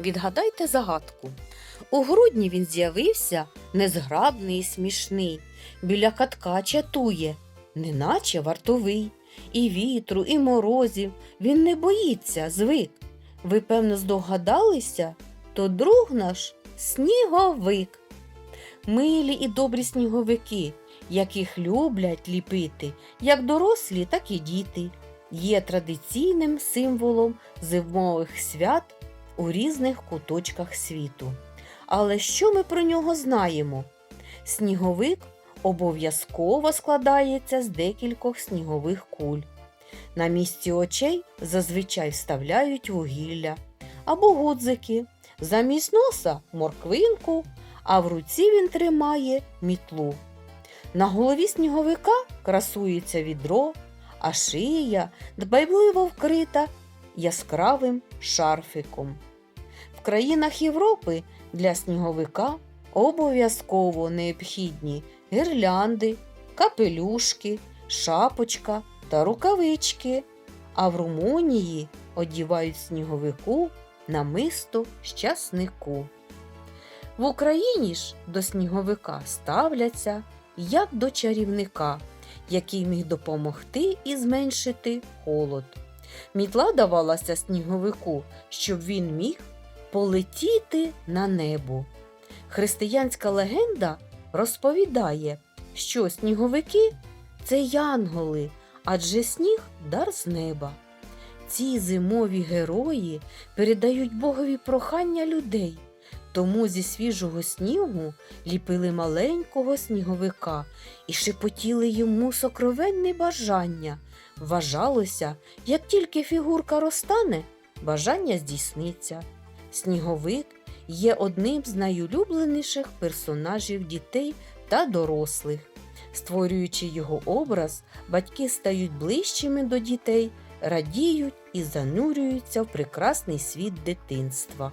Відгадайте загадку. У грудні він з'явився незграбний і смішний, біля катка чатує, неначе вартовий. І вітру, і морозів він не боїться, звик. Ви, певно, здогадалися, то друг наш сніговик. Милі і добрі сніговики, яких люблять ліпити, як дорослі, так і діти, є традиційним символом зимових свят у різних куточках світу. Але що ми про нього знаємо? Сніговик обов'язково складається з декількох снігових куль. На місці очей зазвичай вставляють вугілля або гудзики, замість носа морквинку, а в руці він тримає мітлу. На голові сніговика красується відро, а шия дбайливо вкрита яскравим шарфиком. В країнах Європи для сніговика обов'язково необхідні гірлянди, капелюшки, шапочка та рукавички, а в Румунії одівають сніговику намисто щаснику. В Україні ж до сніговика ставляться як до чарівника, який міг допомогти і зменшити холод. Мітла давалася сніговику, щоб він міг полетіти на небо. Християнська легенда розповідає, що сніговики це янголи, адже сніг дар з неба. Ці зимові герої передають Богові прохання людей, тому зі свіжого снігу ліпили маленького сніговика і шепотіли йому сокровенне бажання. Вважалося, як тільки фігурка розтане, бажання здійсниться. Сніговик є одним з найулюбленіших персонажів дітей та дорослих. Створюючи його образ, батьки стають ближчими до дітей, радіють і занурюються в прекрасний світ дитинства.